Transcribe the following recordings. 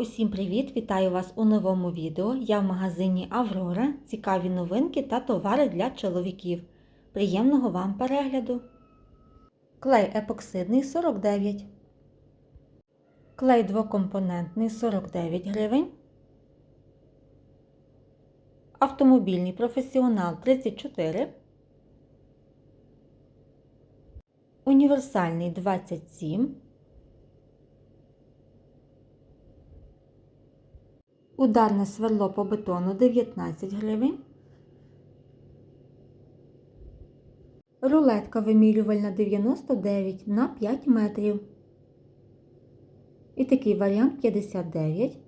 Усім привіт! Вітаю вас у новому відео. Я в магазині Аврора. Цікаві новинки та товари для чоловіків. Приємного вам перегляду! Клей епоксидний 49. Клей двокомпонентний 49 гривень. Автомобільний професіонал 34. Універсальний 27. Ударне сверло по бетону 19 гривень. Рулетка вимірювальна 99 на 5 метрів. І такий варіант 59.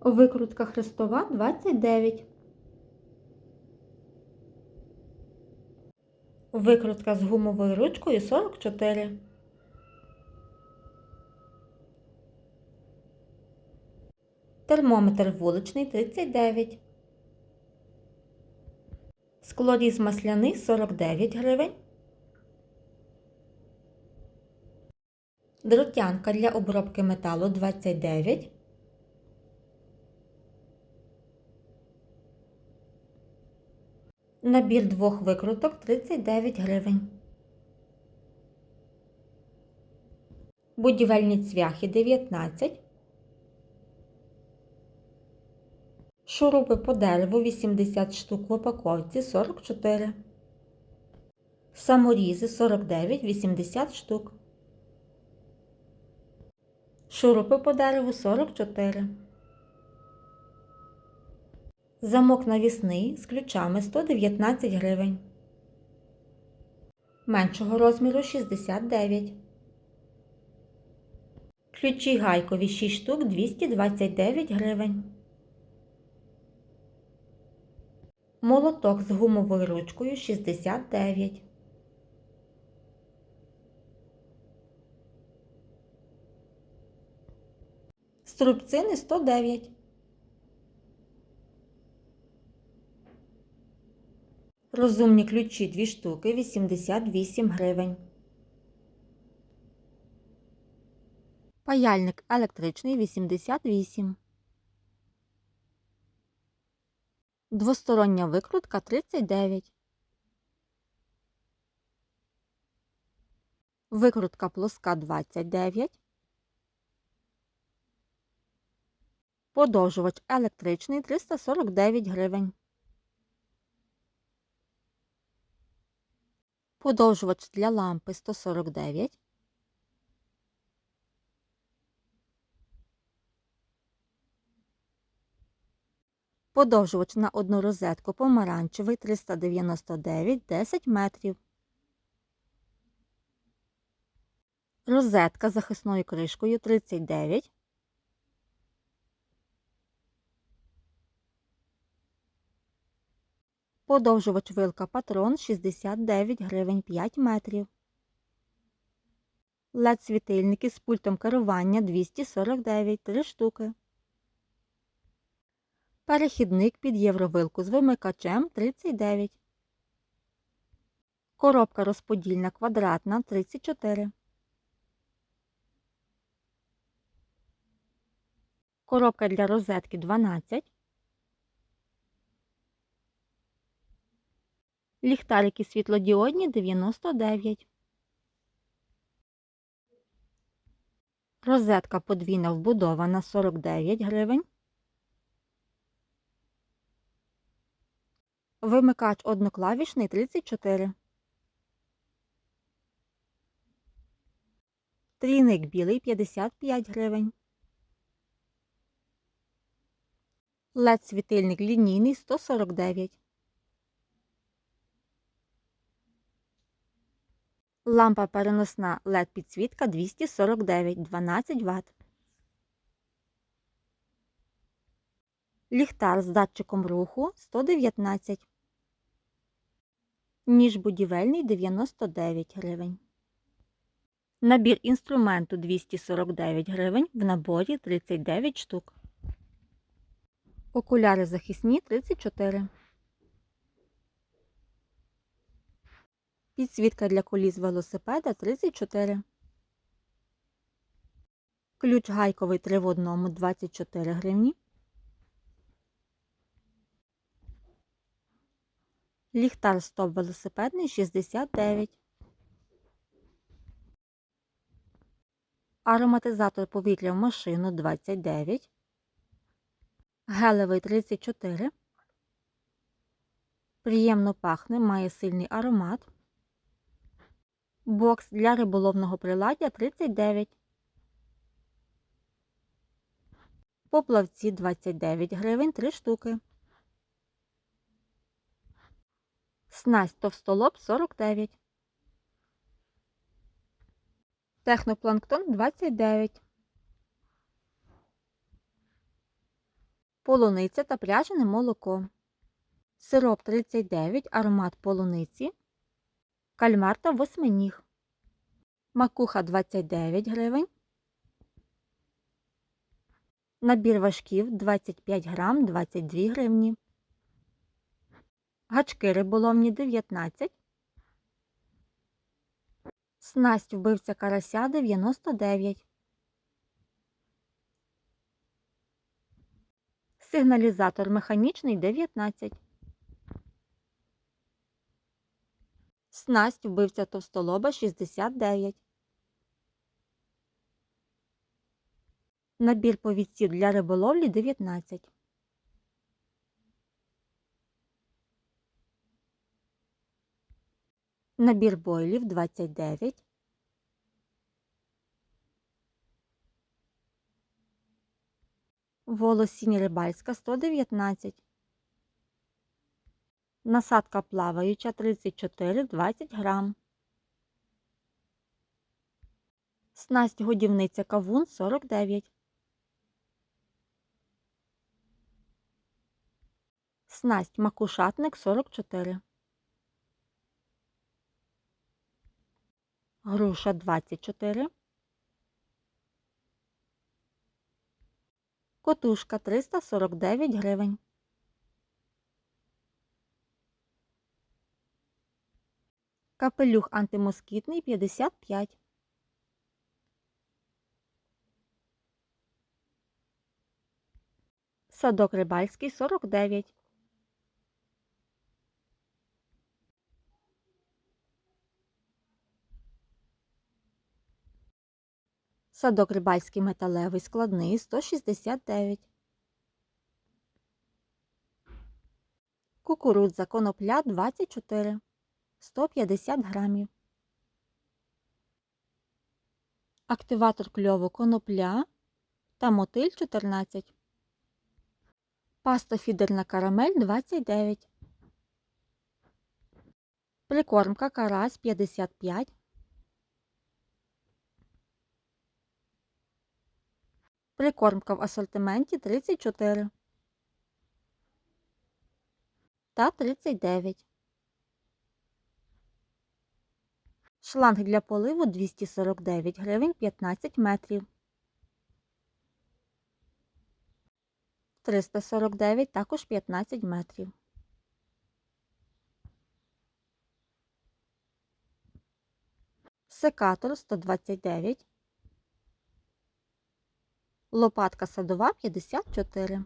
Викрутка хрестова 29. Викрутка з гумовою ручкою 44. Термометр вуличний 39. Склоріз масляний 49 гривень. Дротянка для обробки металу 29. Набір двох викруток 39 гривень. Будівельні цвяхи 19. Шурупи по дереву 80 штук в упаковці 44. Саморізи 49 80 штук. Шурупи по дереву 44. Замок навісний з ключами 119 гривень. Меншого розміру 69. Ключі гайкові 6 штук 229 гривень. Молоток з гумовою ручкою 69. Струбцини 109. Розумні ключі 2 штуки 88 гривень. Паяльник електричний 88. Двостороння викрутка 39. Викрутка плоска 29. Подовжувач електричний 349 гривень. Подовжувач для лампи 149. Подовжувач на одну розетку помаранчевий 399 10 метрів. Розетка з захисною кришкою 39. Подовжувач вилка патрон 69 гривень 5 метрів. led світильники з пультом керування 249 3 штуки. Перехідник під євровилку з вимикачем 39. Коробка розподільна квадратна 34. Коробка для розетки 12. Ліхтарики світлодіодні 99. Розетка подвійна вбудована 49 гривень. Вимикач одноклавішний 34. Трійник білий 55 гривень. led світильник лінійний 149. Лампа переносна LED підсвітка 249 12 Вт. Ліхтар з датчиком руху 119. Ніж будівельний 99 гривень. Набір інструменту 249 гривень, в наборі 39 штук. Окуляри захисні 34. Підсвітка для коліс велосипеда 34. Ключ гайковий 3 в одному 24 гривні. Ліхтар стоп велосипедний 69. Ароматизатор повітря в машину 29. Гелевий 34. Приємно пахне, має сильний аромат. Бокс для риболовного приладдя 39. Поплавці 29 гривень 3 штуки. Снасть товстолоб 49. Технопланктон 29. Полуниця та пряжене молоко. Сироп 39, аромат полуниці. Кальмар та восьминіг. Макуха 29 гривень. Набір важків 25 грам 22 гривні. Гачки риболовні 19. Снасть вбивця карася 99. Сигналізатор механічний 19. Снасть вбивця товстолоба 69. Набір повідців для риболовлі 19. Набір бойлів 29. Волосінь рибальська 119. Насадка плаваюча 34 20 грам. Снасть годівниця кавун 49. Снасть макушатник 44. Груша 24. Котушка 349 гривень. Капелюх антимоскітний 55. Садок рибальський 49. Садок рибальський металевий складний 169. Кукурудза конопля 24. 150 грамів. Активатор кльову конопля та мотиль 14. Паста фідерна карамель 29. Прикормка карась 55. Прикормка в асортименті 34 та 39. Шланг для поливу 249 гривень 15 метрів. 349 також 15 метрів. Секатор 129. Лопатка садова 54.